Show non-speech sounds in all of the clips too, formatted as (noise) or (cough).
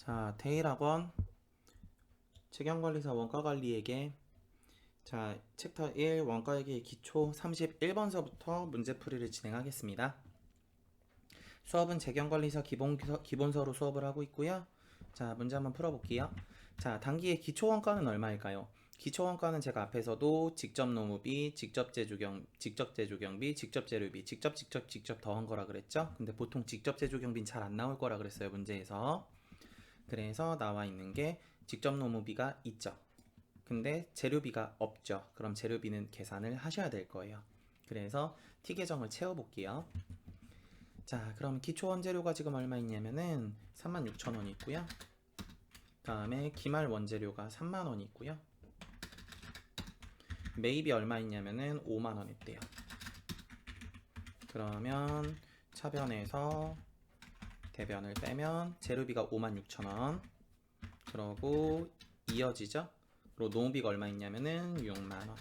자, 테일학원 책영관리사 원가관리에게 자, 챕터 1 원가회계 기초 31번서부터 문제풀이를 진행하겠습니다. 수업은 재경관리사 기본, 기본서로 수업을 하고 있고요. 자, 문제 한번 풀어볼게요. 자, 단기의 기초 원가는 얼마일까요? 기초 원가는 제가 앞에서도 직접 노무비, 직접 제조경, 직접 제조경비, 직접 재료비, 직접 직접 직접 더한 거라 그랬죠? 근데 보통 직접 제조경비는 잘 안 나올 거라 그랬어요, 문제에서. 그래서 나와 있는 게 직접 노무비가 있죠. 근데 재료비가 없죠. 그럼 재료비는 계산을 하셔야 될 거예요. 그래서 T 계정을 채워 볼게요. 자, 그럼 기초 원재료가 지금 얼마 있냐면은 36,000원 있고요. 다음에 기말 원재료가 3만 원 있고요. 매입이 얼마 있냐면은 5만 원 있대요. 그러면 차변에서 대변을 빼면 재료비가 56,000원. 그러고 이어지죠? 그리고 노무비가 얼마 있냐면은 6만 원.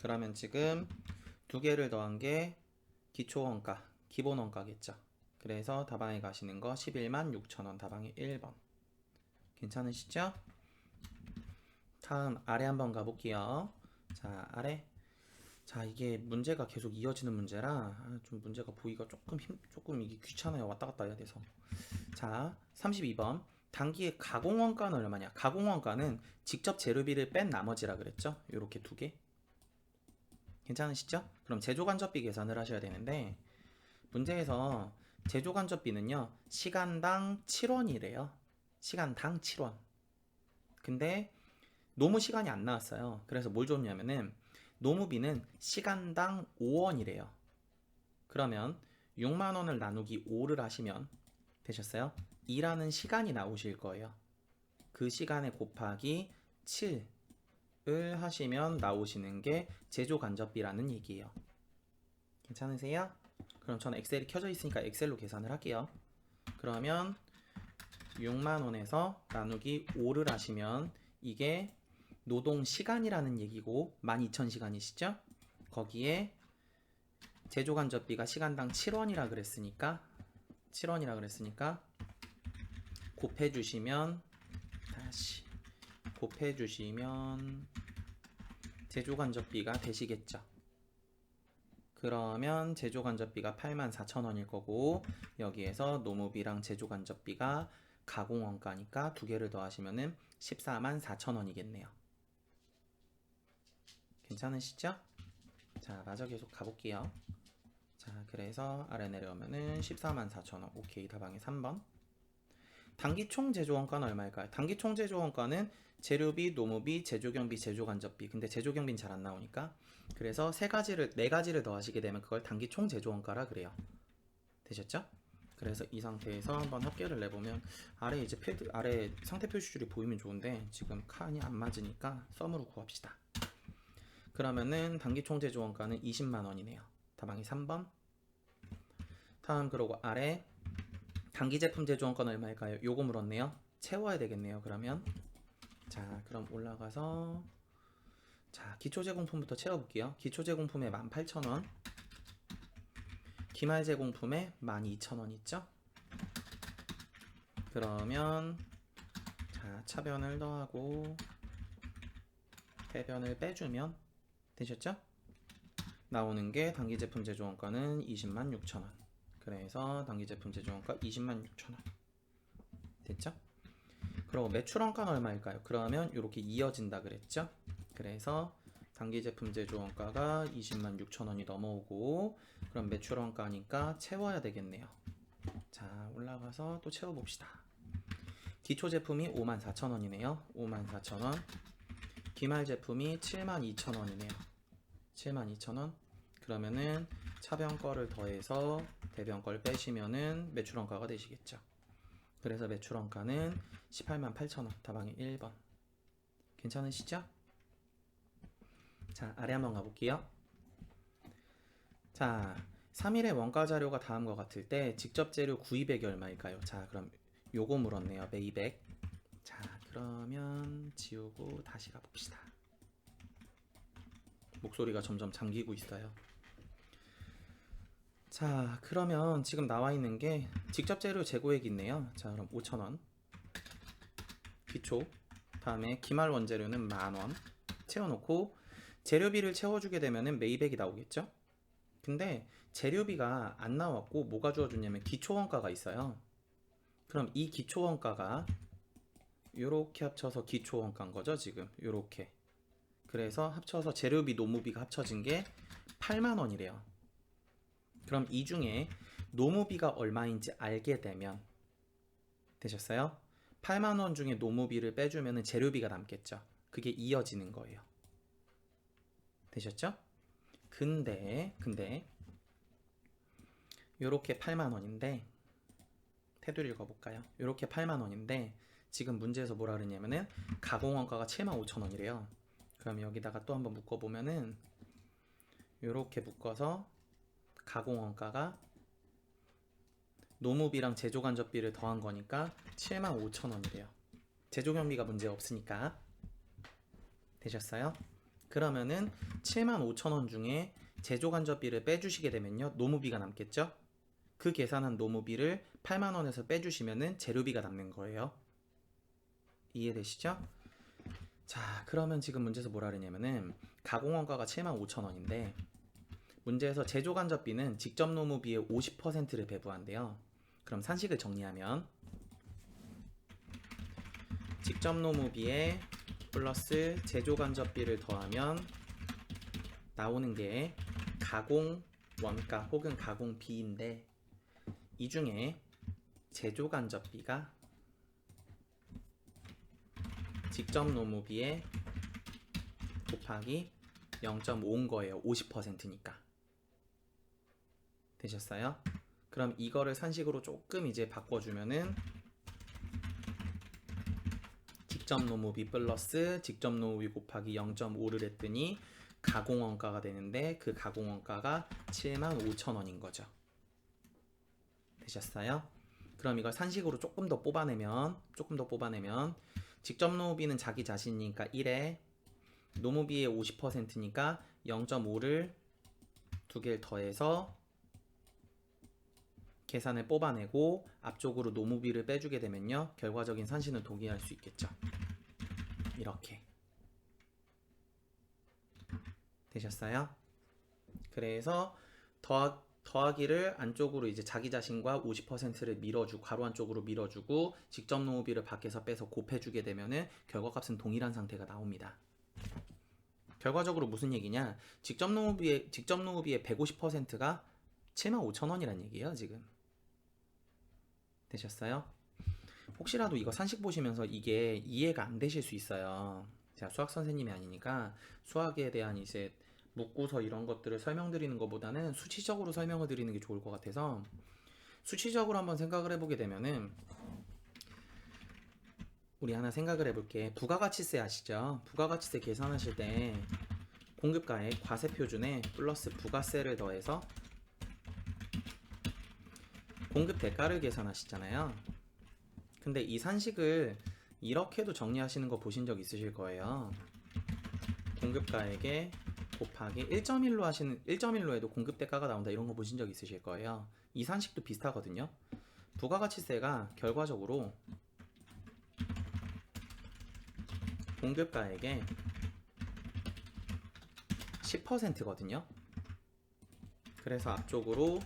그러면 지금 두 개를 더한 게 기초 원가, 기본 원가겠죠. 그래서 다방에 가시는 거 11만 6천 원 다방이 1번. 괜찮으시죠? 다음 아래 한번 가볼게요. 자, 아래. 자, 이게 문제가 계속 이어지는 문제라 아, 좀 문제가 보기가 조금 힘, 조금 이게 귀찮아요. 왔다 갔다 해야 돼서. 자, 32번. 단기의 가공원가는 얼마냐? 가공원가는 직접 재료비를 뺀 나머지라 그랬죠? 요렇게 두 개. 괜찮으시죠? 그럼 제조간접비 계산을 하셔야 되는데 문제에서 제조간접비는요 시간당 7원이래요 시간당 7원 근데 노무 시간이 안 나왔어요 그래서 뭘 줬냐면은 노무비는 시간당 5원이래요 그러면 6만원을 나누기 5를 하시면 되셨어요? 일하는 시간이 나오실 거예요 그 시간에 곱하기 7을 하시면 나오시는 게 제조 간접비라는 얘기예요 괜찮으세요? 그럼 저는 엑셀이 켜져 있으니까 엑셀로 계산을 할게요. 그러면 6만 원에서 나누기 5를 하시면 이게 노동 시간이라는 얘기고 12,000시간이시죠? 거기에 제조간접비가 시간당 7원이라 그랬으니까 7원이라 그랬으니까 곱해 주시면 다시 곱해 주시면 제조간접비가 되시겠죠. 그러면 제조간접비가 84,000원일 거고 여기에서 노무비랑 제조간접비가 가공원가니까 두 개를 더하시면은 144,000원이겠네요. 괜찮으시죠? 자, 마저 계속 가볼게요. 자, 그래서 아래 내려오면은 144,000원. 오케이, 다방이 3번. 단기 총 제조 원가는 얼마일까요? 단기 총 제조 원가는 재료비, 노무비, 제조경비, 제조간접비. 근데 제조경비는 잘 안 나오니까. 그래서 세 가지를 네 가지를 더하시게 되면 그걸 단기 총 제조 원가라 그래요. 되셨죠? 그래서 이 상태에서 한번 합계를 내보면 아래 이제 필드 아래 상태 표시줄이 보이면 좋은데 지금 칸이 안 맞으니까 썸으로 구합시다. 그러면은 단기 총 제조원가는 20만 원이네요. 다방이 3번. 다음 그러고 아래 단기 제품 제조원가는 얼마일까요? 요거 물었네요. 채워야 되겠네요. 그러면 자, 그럼 올라가서 자, 기초 제공품부터 채워볼게요. 기초 제공품에 18,000원. 기말 제공품에 12,000원 있죠? 그러면 자, 차변을 더하고 배변을 빼주면 되셨죠? 나오는 게 단기 제품 제조원가는 20만 6천 원. 그래서 단기 제품 제조원가 20만 6천 원. 됐죠? 그리고 매출 원가는 얼마일까요? 그러면 이렇게 이어진다 그랬죠? 그래서 단기 제품 제조 원가가 20만 6천 원이 넘어오고 그럼 매출 원가니까 채워야 되겠네요. 자 올라가서 또 채워봅시다. 기초 제품이 5만 4천 원이네요. 5만 4천 원. 기말 제품이 7만 2천원이네요. 7만 2천원. 그러면은 차변 거를 더해서 대변 걸 빼시면은 매출 원가가 되시겠죠. 그래서 매출 원가는 18만 8천원. 다방이 1번. 괜찮으시죠? 자, 아래 한번 가볼게요. 자, 3일의 원가 자료가 다음과 같을 때 직접 재료 구입액이 얼마일까요? 자, 그럼 요거 물었네요. 매입액. 자, 그러면 지우고 다시 가봅시다. 목소리가 점점 잠기고 있어요. 자, 그러면 지금 나와 있는 게 직접 재료 재고액이 있네요. 자, 그럼 5,000원. 기초 다음에 기말 원재료는 만원 채워놓고 재료비를 채워주게 되면은 메이백이 나오겠죠? 근데 재료비가 안 나왔고 뭐가 주어졌냐면 기초원가가 있어요. 그럼 이 기초원가가 요렇게 합쳐서 기초 원가인 거죠 지금 요렇게 그래서 합쳐서 재료비 노무비가 합쳐진 게 8만 원이래요. 그럼 이 중에 노무비가 얼마인지 알게 되면 되셨어요? 8만 원 중에 노무비를 빼주면 재료비가 남겠죠. 그게 이어지는 거예요. 되셨죠? 근데 근데 요렇게 8만 원인데 테두리 읽어볼까요? 요렇게 8만 원인데 지금 문제에서 뭐라 그러냐면은 가공원가가 7만 5천 원이래요. 그럼 여기다가 또 한번 묶어 보면은 요렇게 묶어서 가공원가가 노무비랑 제조 간접비를 더한 거니까 7만 5천 원이래요. 제조 경비가 문제 없으니까 되셨어요? 그러면은 7만 5천 원 중에 제조 간접비를 빼주시게 되면요 노무비가 남겠죠? 그 계산한 노무비를 8만 원에서 빼주시면은 재료비가 남는 거예요. 이해되시죠? 자, 그러면 지금 문제에서 뭐라 그러냐면은 가공원가가 7만 5천 원인데 문제에서 제조 간접비는 직접 노무비의 50%를 배부한대요. 그럼 산식을 정리하면 직접 노무비에 플러스 제조 간접비를 더하면 나오는 게 가공 원가 혹은 가공비인데 이 중에 제조 간접비가 직접 노무비에 곱하기 0.5인 거예요. 50%니까. 되셨어요? 그럼 이거를 산식으로 조금 이제 바꿔주면은 직접 노무비 플러스 직접 노무비 곱하기 0.5를 했더니 가공원가가 되는데 그 가공원가가 7만 5천 원인 거죠. 되셨어요? 그럼 이걸 산식으로 조금 더 뽑아내면 조금 더 뽑아내면 직접 노무비는 자기 자신이니까 1에 노무비의 50%니까 0.5를 두 개를 더해서 계산을 뽑아내고 앞쪽으로 노무비를 빼주게 되면요 결과적인 산신을 동의할 수 있겠죠 이렇게 되셨어요? 그래서 더하, 더하기를 안쪽으로 이제 자기 자신과 50%를 밀어주고 가로 안쪽으로 밀어주고 직접 노무비를 밖에서 빼서 곱해주게 되면은 결과값은 동일한 상태가 나옵니다. 결과적으로 무슨 얘기냐? 직접 노무비의 직접 노무비의 150%가 7만 5천 원이란 얘기예요, 지금. 되셨어요? 혹시라도 이거 산식 보시면서 이게 이해가 안 되실 수 있어요. 제가 수학 선생님이 아니니까 수학에 대한 이제 묻고서 이런 것들을 설명드리는 것보다는 수치적으로 설명을 드리는 게 좋을 것 같아서 수치적으로 한번 생각을 해보게 되면은 우리 하나 생각을 해볼게. 부가가치세 아시죠? 부가가치세 계산하실 때 공급가액 과세 표준에 플러스 부가세를 더해서 공급 대가를 계산하시잖아요. 근데 이 산식을 이렇게도 정리하시는 거 보신 적 있으실 거예요. 공급가액에 곱하기 1.1로 하시는 1.1로 해도 공급 대가가 나온다 이런 거 보신 적 있으실 거예요. 이 산식도 비슷하거든요. 부가가치세가 결과적으로 공급가액의 10%거든요. 그래서 앞쪽으로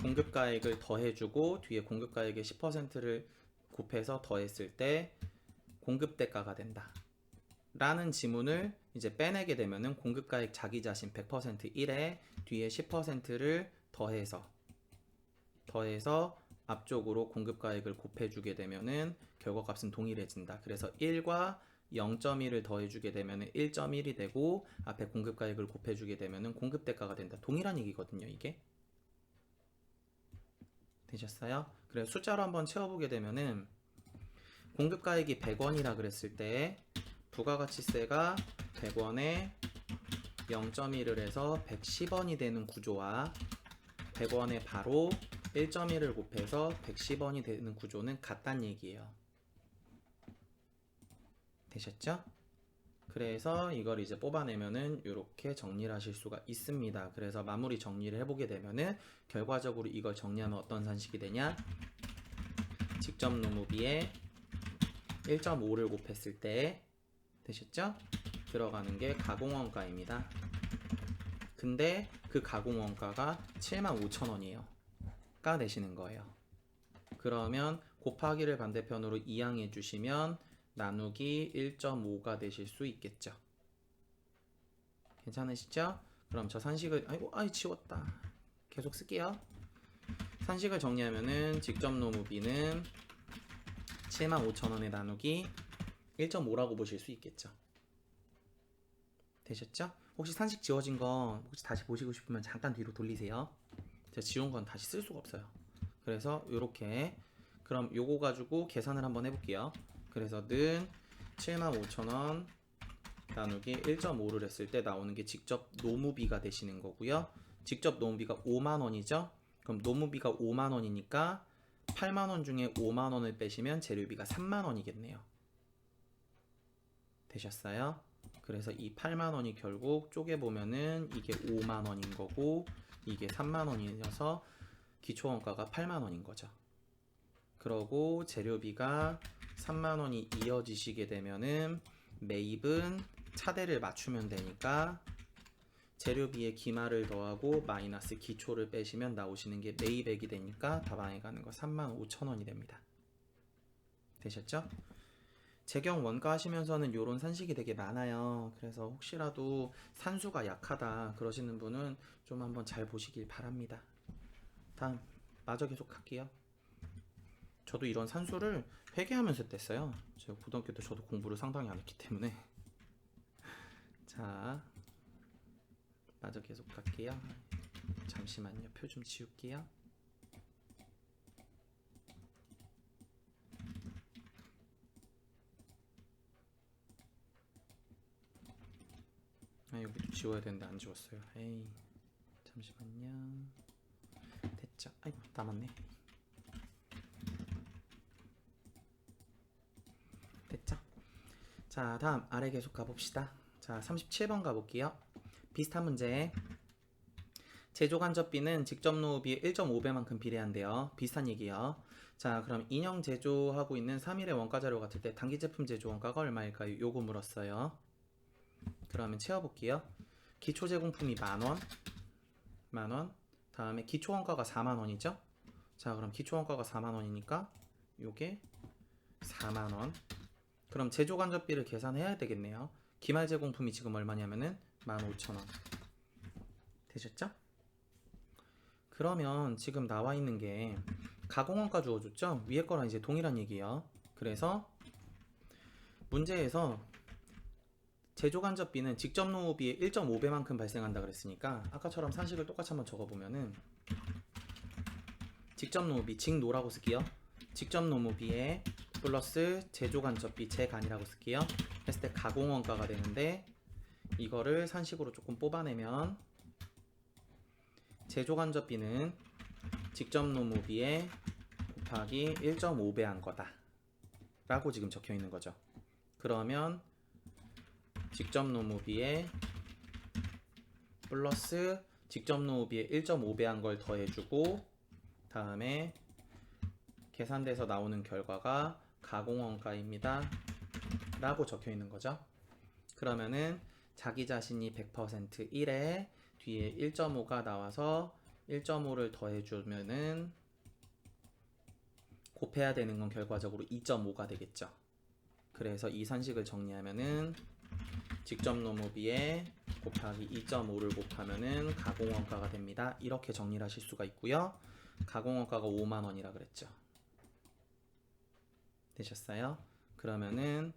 공급가액을 더해주고 뒤에 공급가액의 10%를 곱해서 더했을 때 공급대가가 된다. 라는 지문을 이제 빼내게 되면은 공급가액 자기 자신 100% 1에 뒤에 10%를 더해서 더해서 앞쪽으로 공급가액을 곱해주게 되면은 결과값은 동일해진다. 그래서 1과 0.1을 더해주게 되면은 1.1이 되고 앞에 공급가액을 곱해주게 되면은 공급대가가 된다. 동일한 얘기거든요, 이게. 되셨어요? 그래서 숫자로 한번 채워보게 되면은 공급가액이 100원이라 그랬을 때 부가가치세가 100원에 0.1을 해서 110원이 되는 구조와 100원에 바로 1.1을 곱해서 110원이 되는 구조는 같단 얘기예요. 되셨죠? 그래서 이걸 이제 뽑아내면은 이렇게 정리를 하실 수가 있습니다. 그래서 마무리 정리를 해보게 되면은 결과적으로 이걸 정리하면 어떤 산식이 되냐? 직접 노무비에 1.5를 곱했을 때 되셨죠? 들어가는 게 가공원가입니다. 근데 그 가공원가가 75,000원이에요. 가 내시는 거예요. 그러면 곱하기를 반대편으로 이항해 주시면 나누기 1.5가 되실 수 있겠죠. 괜찮으시죠? 그럼 저 산식을 아이고 아이 지웠다. 계속 쓸게요. 산식을 정리하면은 직접 노무비는 75,000원에 나누기 1.5라고 보실 수 있겠죠. 되셨죠? 혹시 산식 지워진 건 혹시 다시 보시고 싶으면 잠깐 뒤로 돌리세요. 제가 지운 건 다시 쓸 수가 없어요. 그래서 이렇게 그럼 요거 가지고 계산을 한번 해볼게요. 그래서 는 75,000원 나누기 1.5를 했을 때 나오는 게 직접 노무비가 되시는 거고요. 직접 노무비가 5만 원이죠. 그럼 노무비가 5만 원이니까 8만 원 중에 5만 원을 빼시면 재료비가 3만 원이겠네요. 되셨어요? 그래서 이 8만 원이 결국 쪼개 보면은 이게 5만 원인 거고 이게 3만 원이어서 기초 원가가 8만 원인 거죠. 그러고 재료비가 3만 원이 이어지시게 되면은 매입은 차대를 맞추면 되니까 재료비에 기마를 더하고 마이너스 기초를 빼시면 나오시는 게 매입액이 되니까 답안에 가는 거 3만 5천 원이 됩니다. 되셨죠? 재경 원가 하시면서는 요런 산식이 되게 많아요. 그래서 혹시라도 산수가 약하다 그러시는 분은 좀 한번 잘 보시길 바랍니다. 다음 마저 계속 할게요. 저도 이런 산수를 회계하면서 뗐어요. 제가 고등학교 때 저도 공부를 상당히 안 했기 때문에 (laughs) 자 마저 계속 갈게요. 잠시만요. 표 좀 지울게요. 아 여기도 지워야 되는데 안 지웠어요. 에이 잠시만요. 됐죠? 아이고 남았네. 됐죠? 자 다음 아래 계속 가봅시다. 자 37번 가볼게요. 비슷한 문제. 제조 간접비는 직접 노후비 1.5배만큼 비례한대요. 비슷한 얘기요. 자, 그럼 인형 제조하고 있는 3일의 원가 자료 같을 때 단기 제품 제조 원가가 얼마일까요? 요거 물었어요. 그러면 채워볼게요. 기초 제공품이 만원, 만원. 다음에 기초 원가가 4만 원이죠? 자, 그럼 기초 원가가 4만 원이니까 요게 4만 원. 그럼 제조 간접비를 계산해야 되겠네요. 기말 제공품이 지금 얼마냐면은 15,000원. 되셨죠? 그러면 지금 나와 있는 게 가공원가 주어줬죠? 위에 거랑 이제 동일한 얘기예요. 그래서 문제에서 제조 간접비는 직접 노후비의 1.5배만큼 발생한다 그랬으니까 아까처럼 산식을 똑같이 한번 적어보면은 직접 노후비 직노라고 쓸게요. 직접 노무비에 플러스 제조 간접비 제간이라고 쓸게요. 했을 때 가공원가가 되는데 이거를 산식으로 조금 뽑아내면 제조 간접비는 직접 노무비에 곱하기 1.5배 한 거다. 라고 지금 적혀 있는 거죠. 그러면 직접 노무비에 플러스 직접 노무비에 1.5배 한 걸 더해주고 다음에 계산돼서 나오는 결과가 가공원가입니다. 라고 적혀 있는 거죠. 그러면은 자기 자신이 100% 1에 뒤에 1.5가 나와서 1.5를 더해주면은 곱해야 되는 건 결과적으로 2.5가 되겠죠. 그래서 이 산식을 정리하면은 직접 노무비에 곱하기 2.5를 곱하면은 가공원가가 됩니다. 이렇게 정리를 하실 수가 있고요. 가공원가가 5만 원이라 그랬죠. 되셨어요? 그러면은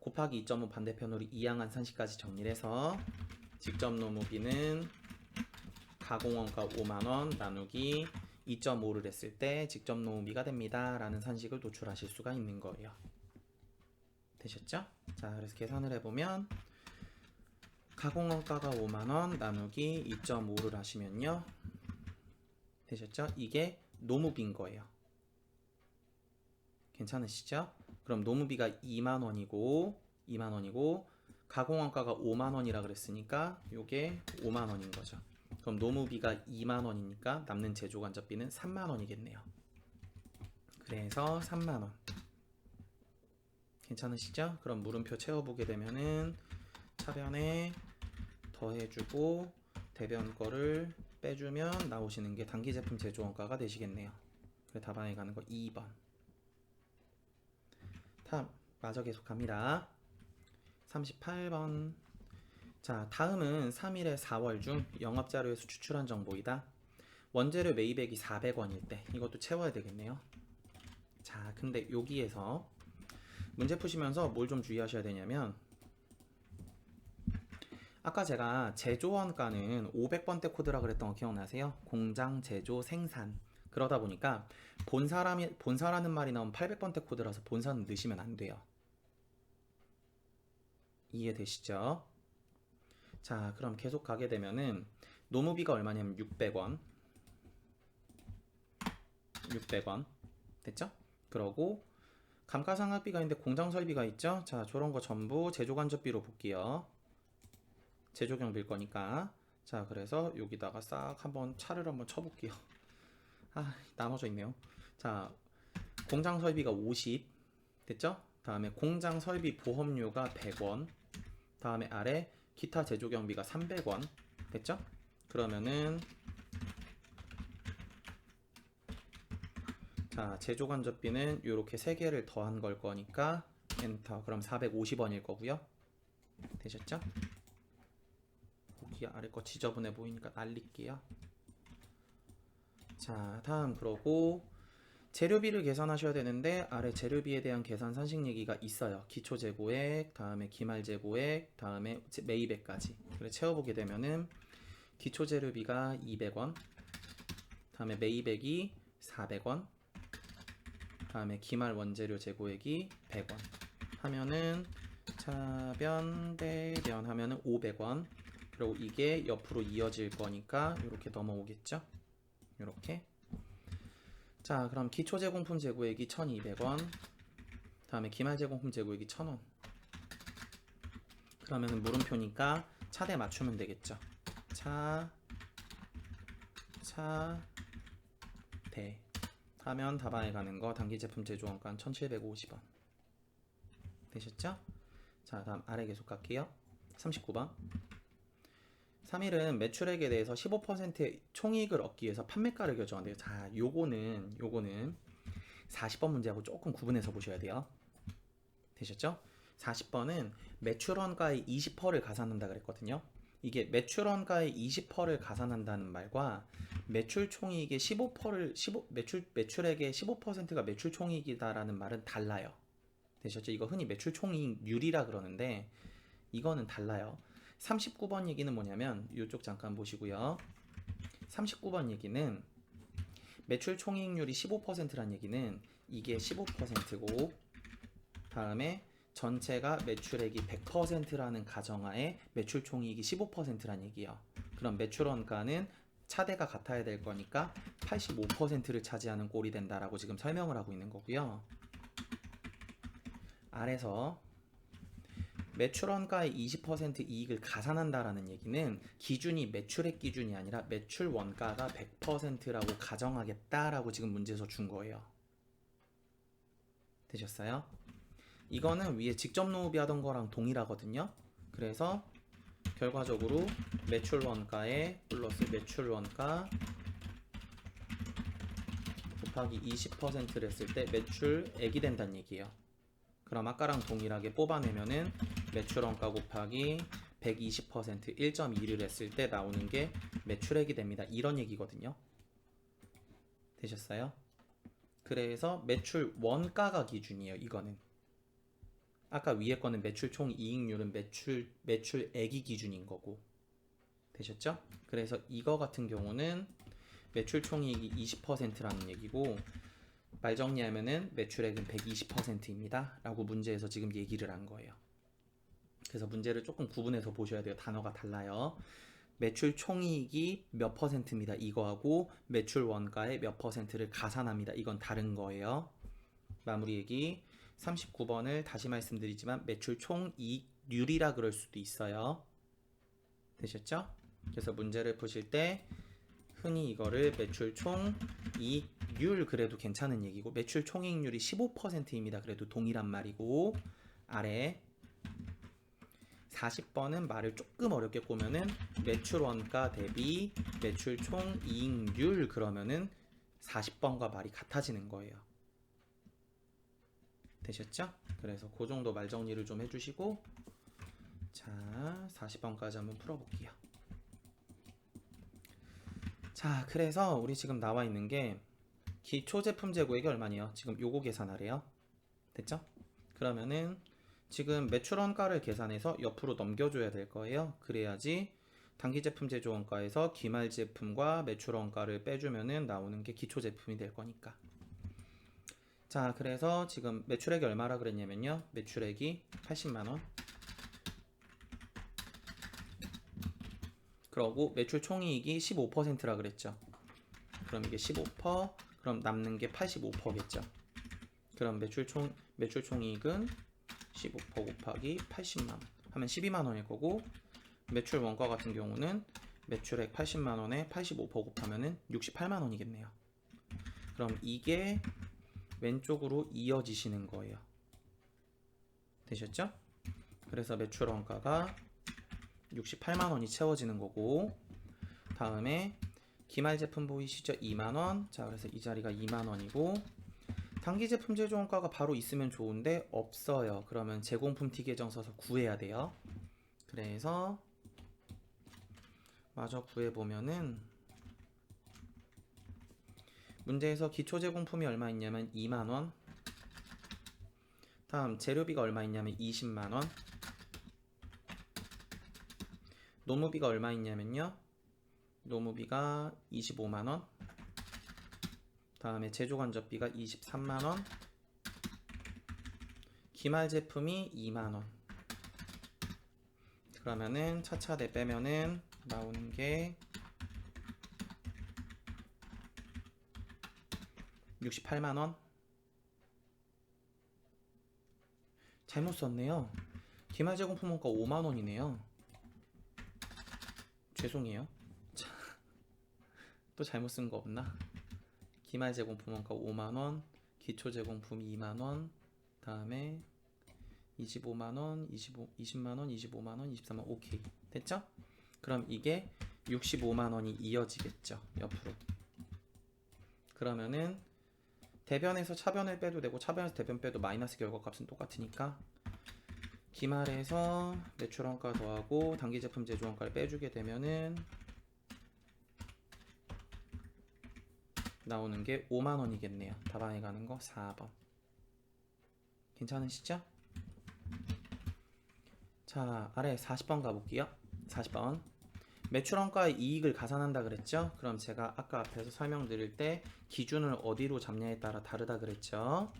곱하기 2.5 반대편으로 이항한 산식까지 정리를 해서 직접 노무비는 가공원가 5만원 나누기 2.5를 했을 때 직접 노무비가 됩니다. 라는 산식을 도출하실 수가 있는 거예요. 되셨죠? 자, 그래서 계산을 해보면 가공원가가 5만원 나누기 2.5를 하시면요. 되셨죠? 이게 노무비인 거예요. 괜찮으시죠? 그럼 노무비가 2만 원이고 2만 원이고 가공원가가 5만 원이라 그랬으니까 요게 5만 원인 거죠. 그럼 노무비가 2만 원이니까 남는 제조 간접비는 3만 원이겠네요. 그래서 3만 원. 괜찮으시죠? 그럼 물음표 채워보게 되면은 차변에 더해주고 대변 거를 빼주면 나오시는 게 단기 제품 제조 원가가 되시겠네요. 그래 답안에 가는 거 2번. 다음 마저 계속합니다. 38번. 자, 다음은 3일의 4월 중 영업 자료에서 추출한 정보이다. 원재료 매입액이 400원일 때 이것도 채워야 되겠네요. 자, 근데 여기에서 문제 푸시면서 뭘 좀 주의하셔야 되냐면 아까 제가 제조 원가는 500번대 코드라 그랬던 거 기억나세요? 공장, 제조, 생산. 그러다 보니까 본사람이 본사라는 말이 나오면 800번대 코드라서 본사는 넣으시면 안 돼요. 이해되시죠? 자, 그럼 계속 가게 되면은 노무비가 얼마냐면 600원. 600원. 됐죠? 그러고 감가상각비가 있는데 공장 설비가 있죠? 자, 저런 거 전부 제조 간접비로 볼게요. 제조 경비일 거니까. 자, 그래서 여기다가 싹 한번 차를 한번 쳐볼게요. 아, 나눠져 있네요. 자, 공장 설비가 50. 됐죠? 다음에 공장 설비 보험료가 100원. 다음에 아래 기타 제조 경비가 300원. 됐죠? 그러면은 자, 제조 간접비는 이렇게 세 개를 더한 걸 거니까 엔터. 그럼 450원일 거고요. 되셨죠? 여기 아래 거 지저분해 보이니까 날릴게요. 자, 다음 그러고 재료비를 계산하셔야 되는데 아래 재료비에 대한 계산 산식 얘기가 있어요. 기초 재고액, 다음에 기말 재고액, 다음에 제- 매입액까지. 그래 채워보게 되면은 기초 재료비가 200원, 다음에 매입액이 400원, 다음에 기말 원재료 재고액이 100원. 하면은 차변 대변 하면은 500원. 그리고 이게 옆으로 이어질 거니까 이렇게 넘어오겠죠? 이렇게. 자, 그럼 기초 제공품 재고액이 1,200원. 다음에 기말 제공품 재고액이 1,000원. 그러면 물음표니까 차대 맞추면 되겠죠. 차, 차, 대. 하면 답안에 가는 거 단기 제품 제조 원가 1,750원. 되셨죠? 자, 다음 아래 계속 갈게요. 39번. 3일은 매출액에 대해서 15%의 총이익을 얻기 위해서 판매가를 결정한대요. 자, 요거는 요거는 40번 문제하고 조금 구분해서 보셔야 돼요. 되셨죠? 40번은 매출원가의 20%를 가산한다 그랬거든요. 이게 매출 원가의 20%를 가산한다는 말과 매출 총이익의 15%를 15 매출 매출액의 15%가 매출 총이익이다라는 말은 달라요. 되셨죠? 이거 흔히 매출 총이익률이라 그러는데 이거는 달라요. 39번 얘기는 뭐냐면 이쪽 잠깐 보시고요. 39번 얘기는 매출 총이익률이 15%란 얘기는 이게 15%고 다음에 전체가 매출액이 100%라는 가정하에 매출 총이익이 15%란 얘기예요. 그럼 매출 원가는 차대가 같아야 될 거니까 85%를 차지하는 꼴이 된다라고 지금 설명을 하고 있는 거고요. 아래서 매출 원가의 20% 이익을 가산한다라는 얘기는 기준이 매출액 기준이 아니라 매출 원가가 100%라고 가정하겠다라고 지금 문제에서 준 거예요. 되셨어요? 이거는 위에 직접 노후비 하던 거랑 동일하거든요. 그래서 결과적으로 매출 원가에 플러스 매출 원가 곱하기 20%를 했을 때 매출액이 된다는 얘기예요. 그럼 아까랑 동일하게 뽑아내면은 매출 원가 곱하기 120% 1.2를 했을 때 나오는 게 매출액이 됩니다. 이런 얘기거든요. 되셨어요? 그래서 매출 원가가 기준이에요. 이거는. 아까 위에 거는 매출 총 이익률은 매출 매출액이 기준인 거고. 되셨죠? 그래서 이거 같은 경우는 매출 총이익이 20%라는 얘기고 말 정리하면은 매출액은 120%입니다. 라고 문제에서 지금 얘기를 한 거예요. 그래서 문제를 조금 구분해서 보셔야 돼요. 단어가 달라요. 매출 총이익이 몇 퍼센트입니다. 이거하고 매출 원가의 몇 퍼센트를 가산합니다. 이건 다른 거예요. 마무리 얘기 39번을 다시 말씀드리지만 매출 총 이익률이라 그럴 수도 있어요. 되셨죠? 그래서 문제를 푸실 때 흔히 이거를 매출 총 이익률 그래도 괜찮은 얘기고 매출 총이익률이 15%입니다. 그래도 동일한 말이고 아래 40번은 말을 조금 어렵게 꼬면은 매출 원가 대비 매출 총 이익률 그러면은 40번과 말이 같아지는 거예요. 되셨죠? 그래서 그 정도 말 정리를 좀 해주시고 자 40번까지 한번 풀어볼게요. 자 그래서 우리 지금 나와 있는 게 기초 제품 재고액이 얼마네요? 지금 요거 계산하래요. 됐죠? 그러면은 지금 매출 원가를 계산해서 옆으로 넘겨줘야 될 거예요. 그래야지 단기 제품 제조 원가에서 기말 제품과 매출 원가를 빼주면은 나오는 게 기초 제품이 될 거니까. 자, 그래서 지금 매출액이 얼마라 그랬냐면요. 매출액이 80만 원. 그러고 매출 총이익이 15%라 그랬죠. 그럼 이게 15%, 그럼 남는 게 85%겠죠. 그럼 매출 총 매출 총이익은 15% 곱하기 80만 원 하면 12만 원일 거고 매출 원가 같은 경우는 매출액 80만 원에 85% 곱하면은 68만 원이겠네요. 그럼 이게 왼쪽으로 이어지시는 거예요. 되셨죠? 그래서 매출 원가가 68만 원이 채워지는 거고 다음에 기말 제품 보이시죠? 2만 원. 자, 그래서 이 자리가 2만 원이고 단기 제품 제조 원가가 바로 있으면 좋은데 없어요. 그러면 제공품 티 계정 써서 구해야 돼요. 그래서 마저 구해 보면은 문제에서 기초 제공품이 얼마 있냐면 2만 원. 다음 재료비가 얼마 있냐면 20만 원. 노무비가 얼마 있냐면요. 노무비가 25만 원. 다음에 제조 간접비가 23만 원. 기말 제품이 2만 원. 그러면은 차차대 빼면은 나오는 게 68만 원. 잘못 썼네요. 기말 제공 품 원가 5만 원이네요. 죄송해요. 자, 또 잘못 쓴 거 없나? 기말 제공품 원가 5만 원, 기초 제공품 2만 원, 다음에 25만 원, 25, 20만 원, 25만 원, 23만 원. 오케이. 됐죠? 그럼 이게 65만 원이 이어지겠죠. 옆으로. 그러면은 대변에서 차변을 빼도 되고 차변에서 대변 빼도 마이너스 결과값은 똑같으니까 기말에서 매출 원가 더하고 단기 제품 제조 원가를 빼주게 되면은 나오는 게 5만 원이겠네요. 답안에 가는 거 4번. 괜찮으시죠? 자, 아래 40번 가볼게요. 40번. 매출 원가의 이익을 가산한다 그랬죠? 그럼 제가 아까 앞에서 설명드릴 때 기준을 어디로 잡냐에 따라 다르다 그랬죠?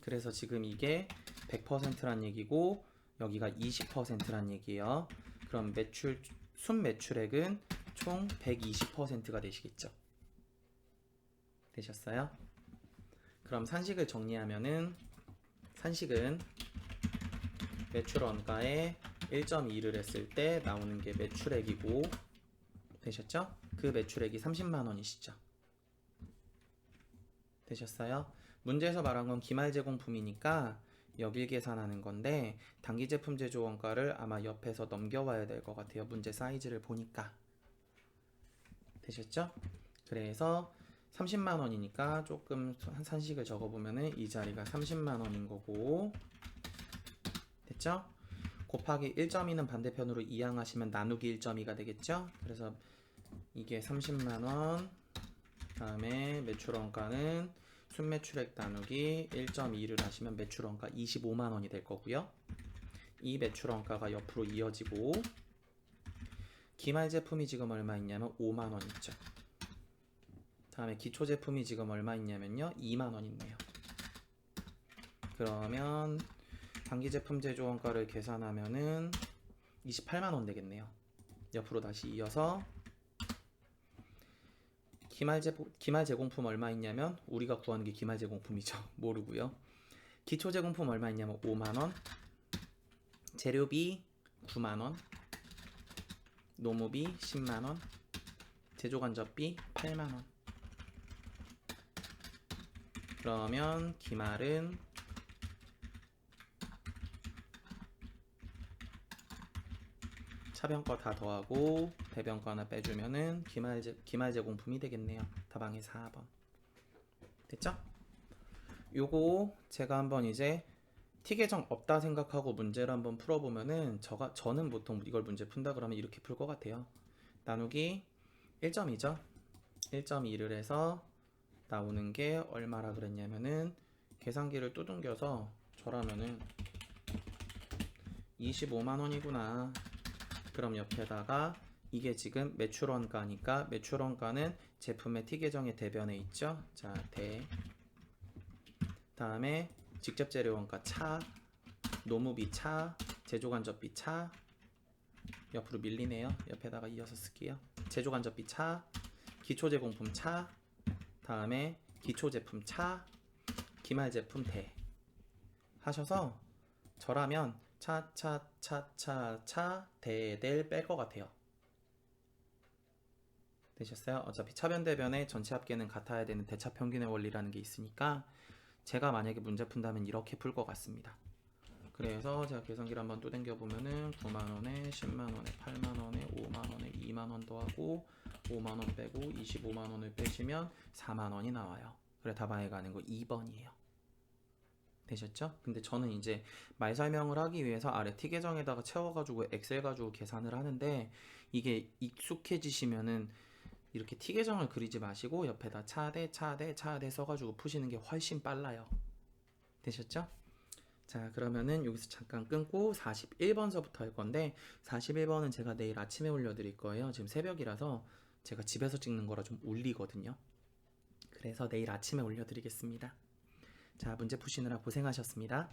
그래서 지금 이게 100%란 얘기고 여기가 20%란 얘기예요. 그럼 매출 순 매출액은 총 120%가 되시겠죠? 되셨어요? 그럼 산식을 정리하면은 산식은 매출 원가에 1.2를 했을 때 나오는 게 매출액이고 되셨죠? 그 매출액이 30만 원이시죠? 되셨어요? 문제에서 말한 건 기말 제공품이니까 여길 계산하는 건데 단기 제품 제조 원가를 아마 옆에서 넘겨와야 될 것 같아요. 문제 사이즈를 보니까 되셨죠? 그래서 30만 원이니까 조금 한 산식을 적어보면은 이 자리가 30만 원인 거고 됐죠? 곱하기 1.2는 반대편으로 이항하시면 나누기 1.2가 되겠죠? 그래서 이게 30만 원 다음에 매출 원가는 순매출액 나누기 1.2를 하시면 매출 원가 25만 원이 될 거고요. 이 매출 원가가 옆으로 이어지고 기말 제품이 지금 얼마 있냐면 5만 원 있죠. 다음에 기초 제품이 지금 얼마 있냐면요. 2만 원 있네요. 그러면 단기 제품 제조 원가를 계산하면은 28만 원 되겠네요. 옆으로 다시 이어서 기말 제 기말 제공품 얼마 있냐면 우리가 구하는 게 기말 제공품이죠. (laughs) 모르고요. 기초 제공품 얼마 있냐면 5만 원. 재료비 9만 원. 노무비 10만 원. 제조 간접비 8만 원. 그러면 기말은 차변 거 다 더하고 대변 거 하나 빼주면은 기말 제, 기말 제 공품이 되겠네요. 다방의 4번. 됐죠? 요거 제가 한번 이제 T 계정 없다 생각하고 문제를 한번 풀어보면은 저가 저는 보통 이걸 문제 푼다 그러면 이렇게 풀 것 같아요. 나누기 1.2죠. 1.2를 해서 나오는 게 얼마라 그랬냐면은 계산기를 두둥겨서 저라면은 25만 원이구나. 그럼 옆에다가 이게 지금 매출 원가니까 매출 원가는 제품의 T 계정의 대변에 있죠. 자, 대 다음에 직접 재료 원가 차, 노무비 차, 제조 간접비 차 옆으로 밀리네요. 옆에다가 이어서 쓸게요. 제조 간접비 차, 기초 제공품 차, 다음에 기초 제품 차, 기말 제품 대 하셔서 저라면 차차차차차 대del 뺄것 같아요. 되셨어요? 어차피 차변 대변의 전체 합계는 같아야 되는 대차 평균의 원리라는 게 있으니까 제가 만약에 문제 푼다면 이렇게 풀 것 같습니다. 그래서 제가 계산기를 한번 또 당겨 보면은 9만 원에 10만 원에 8만 원에 5만 원에 2만 원 더하고 5만 원 빼고 25만 원을 빼시면 4만 원이 나와요. 그래 답안에 가는 거 2번이에요. 되셨죠? 근데 저는 이제 말 설명을 하기 위해서 아래 T 계정에다가 채워가지고 엑셀 가지고 계산을 하는데 이게 익숙해지시면은 이렇게 T 계정을 그리지 마시고 옆에다 차대 차대 차대 써가지고 푸시는 게 훨씬 빨라요. 되셨죠? 자 그러면은 여기서 잠깐 끊고 41번서부터 할 건데 41번은 제가 내일 아침에 올려드릴 거예요. 지금 새벽이라서 제가 집에서 찍는 거라 좀 울리거든요. 그래서 내일 아침에 올려드리겠습니다. 자 문제 푸시느라 고생하셨습니다.